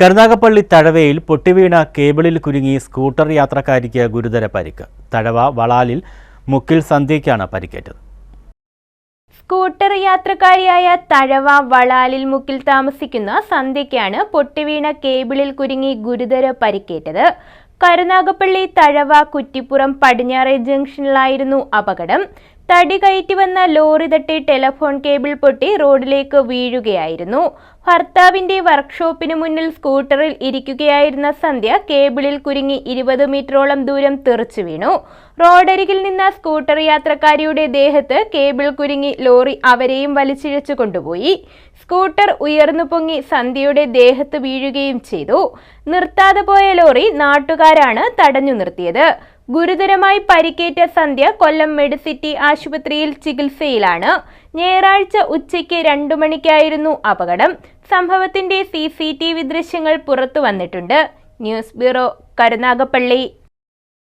കരുനാഗപ്പള്ളി തഴവയിൽ പൊട്ടിവീണ കേബിളിൽ കുരുങ്ങി സ്കൂട്ടർ യാത്രക്കാരിക്ക് ഗുരുതര പരിക്ക്. തഴവ വളാലിൽ മുക്കിൽ സന്ധ്യയ്ക്കാണ് പരിക്കേറ്റത്. സ്കൂട്ടർ യാത്രക്കാരിയായ തഴവ വളാലിൽ മുക്കിൽ താമസിക്കുന്ന സന്ധ്യയ്ക്കാണ് പൊട്ടിവീണ കേബിളിൽ കുരുങ്ങി ഗുരുതര പരിക്കേറ്റത്. കരുനാഗപ്പള്ളി തഴവ കുറ്റിപ്പുറം പടിഞ്ഞാറേ ജംഗ്ഷനിലായിരുന്നു അപകടം. തടി കയറ്റി വന്ന ലോറി തട്ടി ടെലഫോൺ കേബിൾ പൊട്ടി റോഡിലേക്ക് വീഴുകയായിരുന്നു. ഭർത്താവിന്റെ വർക്ക്ഷോപ്പിന് മുന്നിൽ സ്കൂട്ടറിൽ ഇരിക്കുകയായിരുന്ന സന്ധ്യ കേബിളിൽ കുരുങ്ങി ഇരുപത് മീറ്ററോളം ദൂരം തെറിച്ചു വീണു. റോഡരികിൽ നിന്ന സ്കൂട്ടർ യാത്രക്കാരിയുടെ ദേഹത്ത് കേബിൾ കുരുങ്ങി ലോറി അവരെയും വലിച്ചിഴച്ചു കൊണ്ടുപോയി. സ്കൂട്ടർ ഉയർന്നു പൊങ്ങി സന്ധ്യയുടെ ദേഹത്ത് വീഴുകയും ചെയ്തു. നിർത്താതെ പോയ ലോറി നാട്ടുകാരാണ് തടഞ്ഞു നിർത്തിയത്. ഗുരുതരമായി പരിക്കേറ്റ സന്ധ്യ കൊല്ലം മെഡിസിറ്റി ആശുപത്രിയിൽ ചികിത്സയിലാണ്. ഞായറാഴ്ച ഉച്ചയ്ക്ക് രണ്ടു മണിക്കായിരുന്നു അപകടം. സംഭവത്തിന്റെ സി സി ടി വി ദൃശ്യങ്ങൾ പുറത്തു വന്നിട്ടുണ്ട്. News bureau Karunagappally.